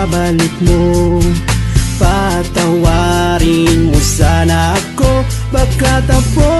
ibabalik mo. Patawarin mo sana ako. Baka tapos